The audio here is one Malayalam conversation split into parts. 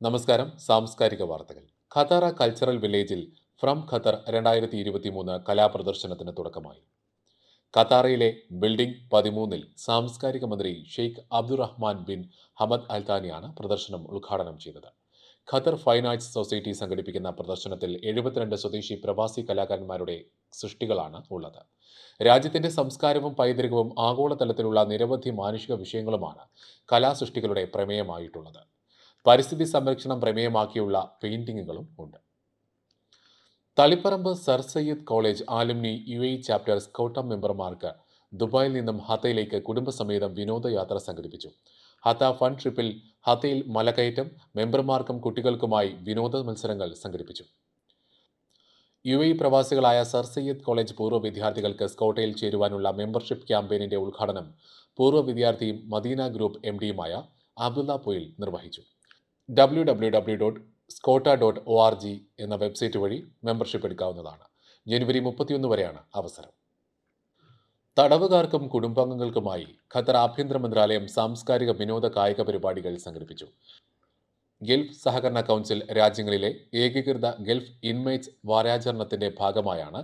നമസ്കാരം. സാംസ്കാരിക വാർത്തകൾ. ഖത്തറ കൾച്ചറൽ വില്ലേജിൽ ഫ്രം ഖത്തർ രണ്ടായിരത്തി ഇരുപത്തി മൂന്ന് കലാപ്രദർശനത്തിന് തുടക്കമായി. ഖത്താറയിലെ ബിൽഡിംഗ് പതിമൂന്നിൽ സാംസ്കാരിക മന്ത്രി ഷെയ്ഖ് അബ്ദുറഹ്മാൻ ബിൻ ഹമദ് അൽത്താനിയാണ് പ്രദർശനം ഉദ്ഘാടനം ചെയ്തത്. ഖത്തർ ഫൈൻ ആർട്സ് സൊസൈറ്റി സംഘടിപ്പിക്കുന്ന പ്രദർശനത്തിൽ എഴുപത്തിരണ്ട് സ്വദേശി പ്രവാസി കലാകാരന്മാരുടെ സൃഷ്ടികളാണ് ഉള്ളത്. രാജ്യത്തിന്റെ സംസ്കാരവും പൈതൃകവും ആഗോളതലത്തിലുള്ള നിരവധി മാനുഷിക വിഷയങ്ങളുമാണ് കലാസൃഷ്ടികളുടെ പ്രമേയമായിട്ടുള്ളത്. പരിസ്ഥിതി സംരക്ഷണം പ്രമേയമാക്കിയുള്ള പെയിന്റിങ്ങുകളും ഉണ്ട്. Taliparamba sir Syed college alumni U A chapter സ്കൗട്ടം മെമ്പർമാർക്ക് ദുബായിൽ നിന്നും ഹത്തയിലേക്ക് കുടുംബസമേതം വിനോദയാത്ര സംഘടിപ്പിച്ചു. ഹത്ത ഫൺ ട്രിപ്പിൽ ഹത്തയിൽ മലകയറ്റം മെമ്പർമാർക്കും കുട്ടികൾക്കുമായി വിനോദ മത്സരങ്ങൾ സംഘടിപ്പിച്ചു. യു എ പ്രവാസികളായ സർ സയ്യിദ് കോളേജ് പൂർവ വിദ്യാർത്ഥികൾക്ക് സ്കോട്ടയിൽ ചേരുവാനുള്ള മെമ്പർഷിപ്പ് ക്യാമ്പയിനിന്റെ ഉദ്ഘാടനം പൂർവ വിദ്യാർത്ഥിയും മദീന ഗ്രൂപ്പ് എം ഡിയുമായ അബ്ദുല്ല പൊയിൽ നിർവഹിച്ചു. W W W dot സ്കോട്ട dot O R G എന്ന വെബ്സൈറ്റ് വഴി മെമ്പർഷിപ്പ് എടുക്കാവുന്നതാണ്. ജനുവരി മുപ്പത്തിയൊന്ന് വരെയാണ് അവസരം. തടവുകാർക്കും കുടുംബാംഗങ്ങൾക്കുമായി ഖത്തർ ആഭ്യന്തര മന്ത്രാലയം സാംസ്കാരിക വിനോദ കായിക പരിപാടികൾ സംഘടിപ്പിച്ചു. ഗൾഫ് സഹകരണ കൗൺസിൽ രാജ്യങ്ങളിലെ ഏകീകൃത ഗൾഫ് ഇൻമേറ്റ്സ് വാരാചരണത്തിന്റെ ഭാഗമായാണ്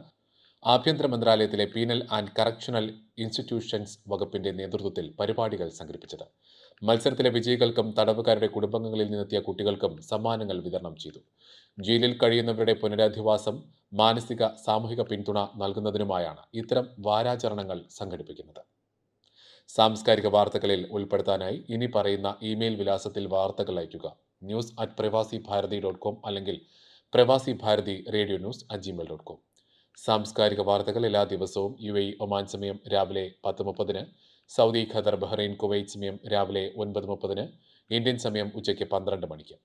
ആഭ്യന്തര മന്ത്രാലയത്തിലെ പീനൽ ആൻഡ് കറക്ഷണൽ ഇൻസ്റ്റിറ്റ്യൂഷൻസ് വകുപ്പിന്റെ നേതൃത്വത്തിൽ പരിപാടികൾ സംഘടിപ്പിച്ചത്. മത്സരത്തിലെ വിജയികൾക്കും തടവുകാരുടെ കുടുംബങ്ങളിൽ നിന്നെത്തിയ കുട്ടികൾക്കും സമ്മാനങ്ങൾ വിതരണം ചെയ്തു. ജയിലിൽ കഴിയുന്നവരുടെ പുനരധിവാസം മാനസിക സാമൂഹിക പിന്തുണ നൽകുന്നതിനുമായാണ് ഇത്തരം വാരാചരണങ്ങൾ സംഘടിപ്പിക്കുന്നത്. സാംസ്കാരിക വാർത്തകളിൽ ഉൾപ്പെടുത്താനായി ഇനി പറയുന്ന ഇമെയിൽ വിലാസത്തിൽ വാർത്തകൾ അയയ്ക്കുക. ന്യൂസ് അറ്റ് പ്രവാസി ഭാരതി ഡോട്ട് കോം അല്ലെങ്കിൽ Pravasi Bharathi radio news at gmail dot com. സാംസ്കാരിക വാർത്തകൾ എല്ലാ ദിവസവും യു എ ഒമാൻ സമയം രാവിലെ പത്ത് മുപ്പതിന് സൗദി ഖത്തർ ബഹ്റൈൻ കുവൈറ്റ് സമയം രാവിലെ ഒൻപത് മുപ്പതിന് ഇന്ത്യൻ സമയം ഉച്ചയ്ക്ക് പന്ത്രണ്ട് മണിക്ക്.